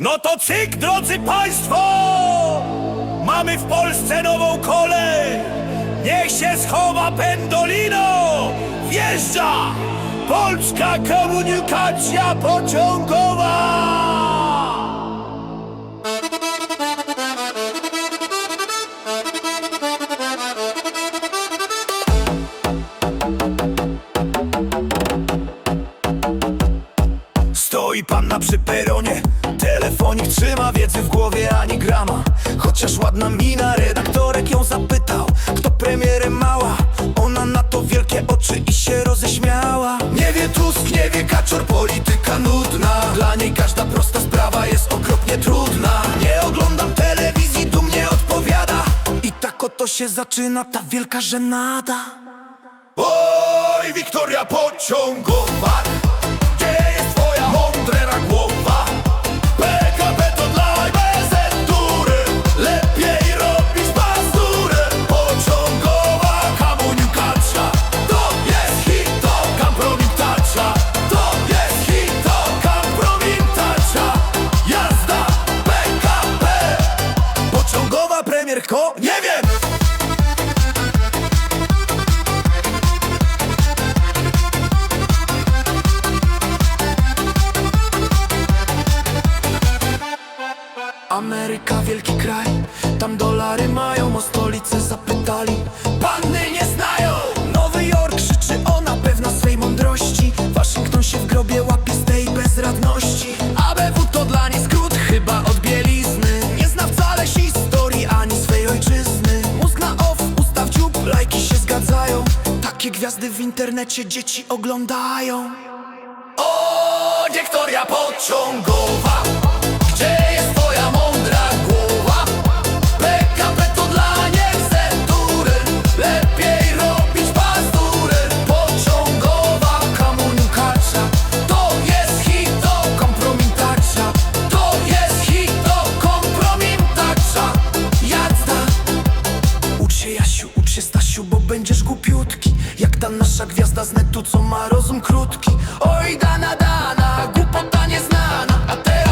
No to cyk, drodzy Państwo! Mamy w Polsce nową kolej! Niech się schowa pendolino! Wjeżdża! Polska komunikacja pociągowa! Stoi panna przy peronie. Telefonik trzyma wiedzy w głowie ani grama. Chociaż ładna mina, redaktorek ją zapytał Kto premierem mała? Ona na to wielkie oczy i się roześmiała. Nie wie Tusk, nie wie Kaczor, polityka nudna. Dla niej każda prosta sprawa jest okropnie trudna. Nie oglądam telewizji, dumnie odpowiada. I tak oto się zaczyna ta wielka żenada. Oj, Wiktoria pociągowa Dolary mają, o stolicy zapytali. Panny nie znają! Nowy Jork krzyczy ona, pewna swej mądrości. Waszyngton się w grobie łapie z tej bezradności. ABW to dla niej skrót, chyba od bielizny. Nie zna wcale historii ani swej ojczyzny. Mózg na off, usta w dziób, lajki się zgadzają. Takie gwiazdy w internecie dzieci oglądają. O, Wiktoria pociągowa Gwiazda z netu, co ma rozum krótki. Oj, dana, dana, głupota nieznana A teraz